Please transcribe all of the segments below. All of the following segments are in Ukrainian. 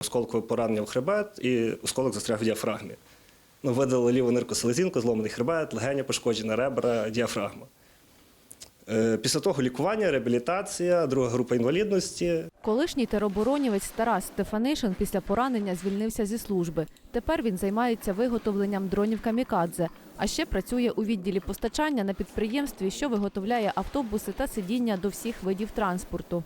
Осколкове поранення в хребет і осколок застряг в діафрагмі. Ну, видали ліву нирку селезінку, зломаний хребет, легеня пошкоджена, ребра, діафрагма. Е, Після того лікування, реабілітація, друга група інвалідності. Колишній тероборонівець Тарас Стефанишин після поранення звільнився зі служби. Тепер він займається виготовленням дронів камікадзе, а ще працює у відділі постачання на підприємстві, що виготовляє автобуси та сидіння до всіх видів транспорту.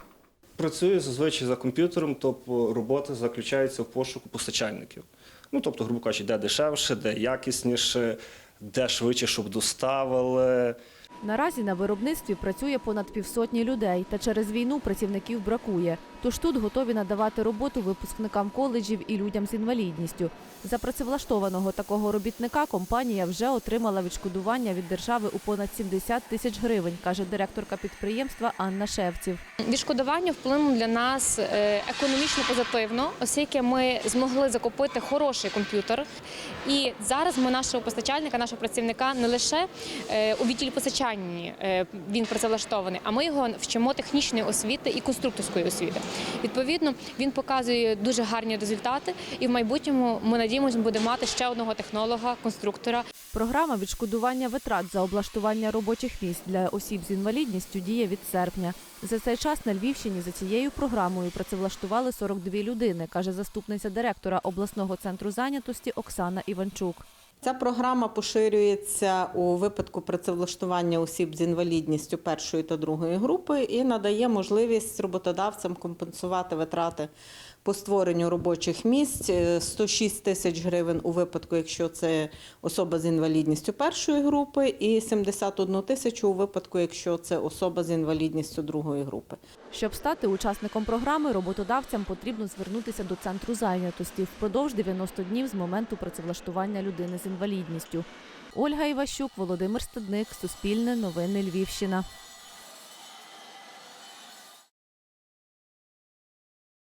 Працюю зазвичай за комп'ютером, тобто робота заключається в пошуку постачальників. Ну, тобто, грубо кажучи, де дешевше, де якісніше, де швидше, щоб доставили. Наразі на виробництві працює понад півсотні людей, та через війну працівників бракує. Тож тут готові надавати роботу випускникам коледжів і людям з інвалідністю. За працевлаштованого такого робітника компанія вже отримала відшкодування від держави у понад 70 тисяч гривень, каже директорка підприємства Анна Шевців. Відшкодування вплинуло для нас е, економічно позитивно, оскільки ми змогли закупити хороший комп'ютер. І зараз ми нашого постачальника, нашого працівника не лише е, у відділі постачання е, він працевлаштований, а ми його вчимо технічної освіти і конструкторської освіти. Відповідно, він показує дуже гарні результати, і в майбутньому ми надіємося, буде мати ще одного технолога, конструктора. Програма відшкодування витрат за облаштування робочих місць для осіб з інвалідністю діє від серпня. За цей час на Львівщині за цією програмою працевлаштували 42 людини, каже заступниця директора обласного центру зайнятості Оксана Іванчук. Ця програма поширюється у випадку працевлаштування осіб з інвалідністю першої та другої групи і надає можливість роботодавцям компенсувати витрати по створенню робочих місць Е, 106 тисяч гривень у випадку, якщо це особа з інвалідністю першої групи, і 71 тисячу у випадку, якщо це особа з інвалідністю другої групи. Щоб стати учасником програми, роботодавцям потрібно звернутися до центру зайнятості впродовж 90 днів з моменту працевлаштування людини з інвалідністю. Ольга Іващук, Володимир Стадник, Суспільне новини Львівщина.